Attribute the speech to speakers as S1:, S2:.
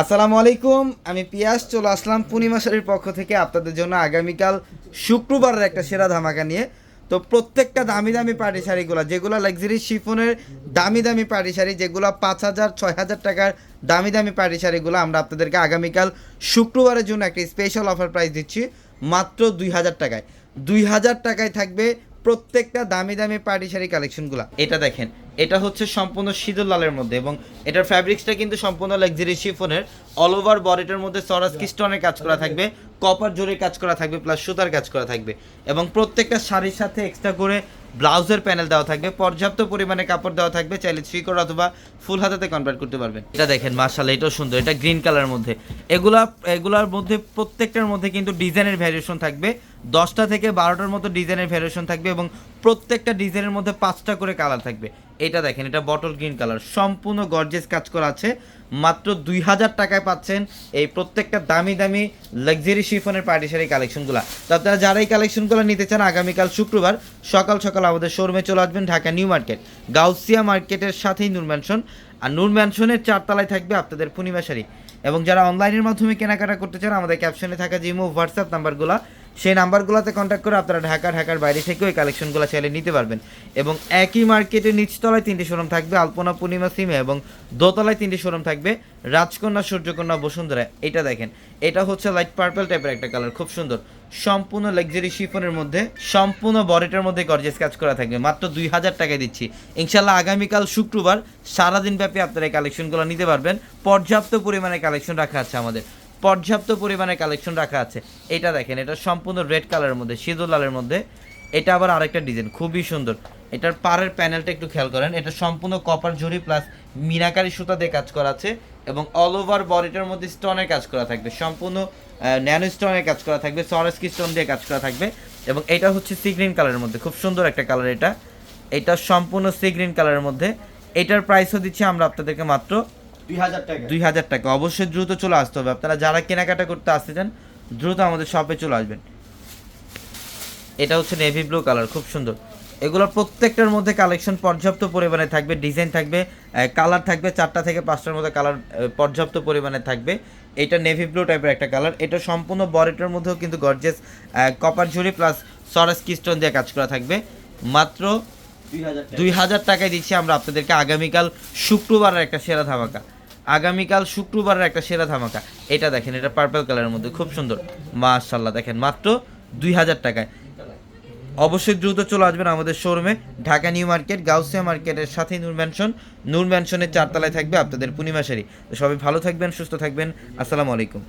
S1: আসসালামু আলাইকুম, আমি পিয়াস, চলে আসলাম পূর্ণিমা শাড়ির পক্ষ থেকে আপনাদের জন্য আগামীকাল শুক্রবারের একটা সেরা ধামাকা নিয়ে। তো প্রত্যেকটা দামি দামি পার্টি শাড়িগুলো, যেগুলো লাক্সারি শিফনের দামি দামি পার্টি শাড়ি, যেগুলো পাঁচ হাজার, ছয় হাজার টাকার দামি দামি পার্টি শাড়িগুলো আমরা আপনাদেরকে আগামীকাল শুক্রবারের জন্য একটা স্পেশাল অফার প্রাইস দিচ্ছি, মাত্র দুই হাজার টাকায়। দুই হাজার টাকায় থাকবে প্রত্যেকটা দামি দামি পার্টি শাড়ি কালেকশনগুলো এটা দেখেন এটা হচ্ছে সম্পূর্ণ সিঁদুর লালের মধ্যে এবং এটার ফ্যাব্রিক্সটা কিন্তু সম্পূর্ণ লাক্সারি শিফনের অল ওভার বডিটার মধ্যে সরাস কিস্টনের কাজ করা থাকবে কপার জরির কাজ করা থাকবে প্লাস সুতার কাজ করা থাকবে এবং প্রত্যেকটা শাড়ির সাথে এক্সট্রা করে ব্লাউজের প্যানেল দেওয়া থাকবে পর্যাপ্ত পরিমাণে কাপড় দেওয়া থাকবে চাইলে থ্রি কোর অথবা ফুল হাতাতে কনভার্ট করতে পারবেন। এটা দেখেন মার্শাল এটাও সুন্দর এটা গ্রিন কালারের মধ্যে। এগুলা এগুলার মধ্যে প্রত্যেকটার মধ্যে কিন্তু ডিজাইনের ভ্যারিয়েশন থাকবে। দশটা থেকে বারোটার মতো ডিজাইনের ভ্যারিয়েশন থাকবে এবং প্রত্যেকটা ডিজাইনের মধ্যে পাঁচটা করে কালার থাকবে। এটা দেখেন, এটা বটল গ্রিন কালার সম্পূর্ণ গর্জেস কাজ করা আছে। মাত্র দুই হাজার টাকায় পাচ্ছেন এই প্রত্যেকটা দামি দামি লাক্সারি শিফনের পার্টি শাড়ি কালেকশনগুলো তো আপনারা যারা এই কালেকশনগুলো নিতে চান, আগামীকাল শুক্রবার সকাল সকাল আমাদের শোরুমে চলে আসবেন, ঢাকা নিউ মার্কেট। গাউসিয়া মার্কেটের সাথেই নূর ম্যানশন আর নূর ম্যানশনের চারতলায় থাকবে আপনাদের পূর্ণিমা শাড়ি। এবং যারা অনলাইনের মাধ্যমে কেনাকাটা করতে চান, আমাদের ক্যাপশনে থাকা জিমো হোয়াটসঅ্যাপ নাম্বারগুলো সেই নাম্বারগুলোতে কন্ট্যাক্ট করে আপনারা ঢাকা ঢাকার বাইরে থেকেও এই কালেকশনগুলো চাইলে নিতে পারবেন। এবং একই মার্কেটের নিচতলায় তিনটি শোরুম থাকবে, আলপনা, পূর্ণিমা, সিমে এবং দোতলায় তিনটি শোরুম থাকবে, রাজকন্যা, সূর্যকন্যা, বসুন্ধরা, এটা দেখেন। এটা হচ্ছে লাইট পার্পল টাইপের একটা কালার খুব সুন্দর। সম্পূর্ণ লাক্সারি শিফনের মধ্যে, সম্পূর্ণ বডিটার মধ্যে গর্জেস কাজ করা থাকবে। মাত্র দুই হাজার টাকায় দিচ্ছি। ইনশাল্লাহ আগামীকাল শুক্রবার সারাদিন ব্যাপী আপনারা এই কালেকশনগুলো নিতে পারবেন। পর্যাপ্ত পরিমাণে কালেকশন রাখা আছে আমাদের। পর্যাপ্ত পরিমাণে কালেকশন রাখা আছে। এটা দেখেন, এটা সম্পূর্ণ রেড কালারের মধ্যে, সিঁদুর লালের মধ্যে। এটা আবার আরেকটা ডিজাইন খুবই সুন্দর। এটার পাড়ের প্যানেলটা একটু খেয়াল করেন, এটা সম্পূর্ণ কপার ঝুড়ি প্লাস মিনাকারি সুতা দিয়ে কাজ করা আছে এবং অল ওভার বডিটার মধ্যে স্টোনের কাজ করা থাকবে। সম্পূর্ণ ন্যানো স্টোনের কাজ করা থাকবে সরেস্কি স্টোন দিয়ে কাজ করা থাকবে এবং এটা হচ্ছে সি গ্রিন কালারের মধ্যে, খুব সুন্দর একটা কালার এটা। এটা সম্পূর্ণ সি গ্রিন কালারের মধ্যে। এটার প্রাইসও দিচ্ছি আমরা আপনাদেরকে মাত্র
S2: দুই হাজার টাকা।
S1: অবশ্যই দ্রুত চলে আসতে হবে। আপনারা যারা কেনাকাটা করতে আসতে চান দ্রুত আমাদের শপে চলে আসবেন। এটা হচ্ছে নেভি ব্লু কালার খুব সুন্দর। এগুলোর প্রত্যেকটার মধ্যে কালেকশন পর্যাপ্ত পরিমাণে থাকবে ডিজাইন থাকবে কালার থাকবে চারটা থেকে পাঁচটার মধ্যে কালার পর্যাপ্ত পরিমাণে থাকবে। এটা নেভি ব্লু টাইপের একটা কালার এটা সম্পূর্ণ বডিটার মধ্যেও কিন্তু গর্জেস কপার ঝুড়ি প্লাস সরাস কিস্টোন দিয়ে কাজ করা থাকবে। মাত্র
S2: দুই হাজার
S1: দুই হাজার টাকায় দিচ্ছি আমরা আপনাদেরকে আগামীকাল শুক্রবারের একটা সেরা ধামাকা। আগামীকাল শুক্রবারের একটা সেরা ধামাকা। এটা দেখেন, এটা পার্পল কালারের মধ্যে, খুব সুন্দর। মাশাল্লাহ দেখেন, মাত্র দুই হাজার টাকায়। অবশ্যই দ্রুত চলে আসবেন আমাদের শোরুমে ঢাকা নিউ মার্কেট, গাউসিয়া মার্কেটের সাথেই নূর ম্যানশন নূর ম্যানশনের চারতলায় থাকবে আপনাদের পূর্ণিমা শাড়ি। তো সবাই ভালো থাকবেন, সুস্থ থাকবেন। আসসালামু আলাইকুম।